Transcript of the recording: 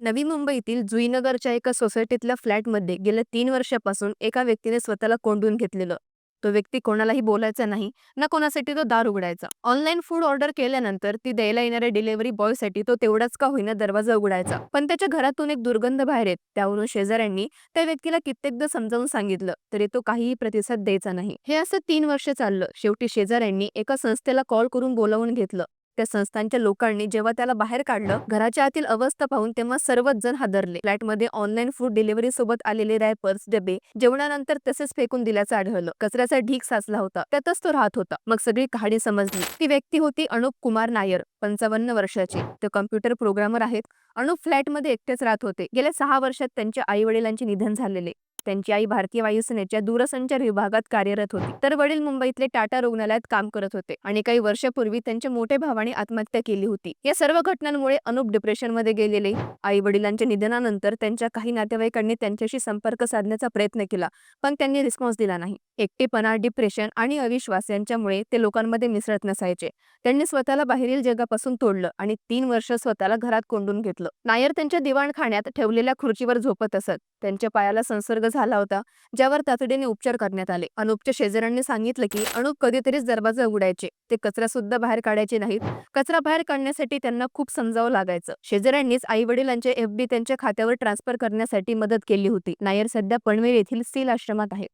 नवी मुंबईतील जुईनगरच्या एका सोसायटीतल्या फ्लॅटमध्ये गेल्या तीन वर्षापासून एका व्यक्तीने स्वतःला कोंडून घेतलेलं. तो व्यक्ती कोणालाही बोलायचा नाही ना कोणासाठी तो दार उघडायचा. ऑनलाईन फूड ऑर्डर केल्यानंतर ती द्यायला येणाऱ्या डिलिव्हरी बॉयसाठी तो तेवढाच का होईना दरवाजा उघडायचा. पण त्याच्या घरातून एक दुर्गंध बाहेर येत त्यावरून शेजाऱ्यांनी त्या व्यक्तीला कित्येकदा समजावून सांगितलं तरी तो काहीही प्रतिसाद द्यायचा नाही. हे असं तीन वर्ष चाललं. शेवटी शेजाऱ्यांनी एका संस्थेला कॉल करून बोलावून घेतलं. त्या संस्थांच्या लोकांनी जेव्हा त्याला बाहेर काढलं घराच्या आतील अवस्था पाहून तेव्हा सर्वच जण हादरले. फ्लॅटमध्ये ऑनलाईन फूड डिलिव्हरी सोबत आलेले रॅपर्स डबे जेवणानंतर तसेच फेकून दिल्याचं आढळलं. कचऱ्याचा ढीक साचला होता. त्यातच तो राहत होता. मग सगळी कहाणी समजली. ती व्यक्ती होती अनुप कुमार नायर पंचावन्न वर्षाची. ते कम्प्युटर प्रोग्रामर आहेत. अनुप फ्लॅटमध्ये एकटेच राहत होते. गेल्या सहा वर्षात त्यांच्या आई वडिलांचे निधन झालेले. त्यांची आई भारतीय वायुसेनेच्या दूरसंचार विभागात कार्यरत होती. तर वडील मुंबईतले टाटा रुग्णालयात काम करत होते आणि काही वर्षापूर्वी त्यांच्या मोठ्या भावाने आत्महत्या केली होती. या सर्व घटनांमुळे अनुप डिप्रेशनमध्ये गेलेले आई वडिलांच्या निधनानंतर त्यांच्या काही नातेवाईकांनी त्यांच्याशी संपर्क साधण्याचा प्रयत्न केला पण त्यांनी रिस्पॉन्स दिला नाही. एकटेपणा डिप्रेशन आणि अविश्वास यांच्यामुळे ते लोकांमध्ये मिसळत नसायचे. त्यांनी स्वतःला बाहेरील जगापासून तोडलं आणि तीन वर्ष स्वतःला घरात कोंडून घेतलं. नायर त्यांच्या दिवाणखाण्यात ठेवलेल्या खुर्चीवर झोपत असत. त्यांच्या पायाला संसर्ग झाला होता ज्यावर तातडीने उपचार करण्यात आले. अनुपच्या शेजाऱ्यांनी सांगितलं की अनुप कधीतरीच दरवाजा उघडायचे. ते कचरा सुद्धा बाहेर काढायचे नाहीत. कचरा बाहेर काढण्यासाठी त्यांना खूप समजावं लागायचं. शेजाऱ्यांनीच आई वडिलांचे एफ त्यांच्या खात्यावर ट्रान्सफर करण्यासाठी मदत केली होती. नायर सध्या पनवेल येथील सील आश्रमात आहे.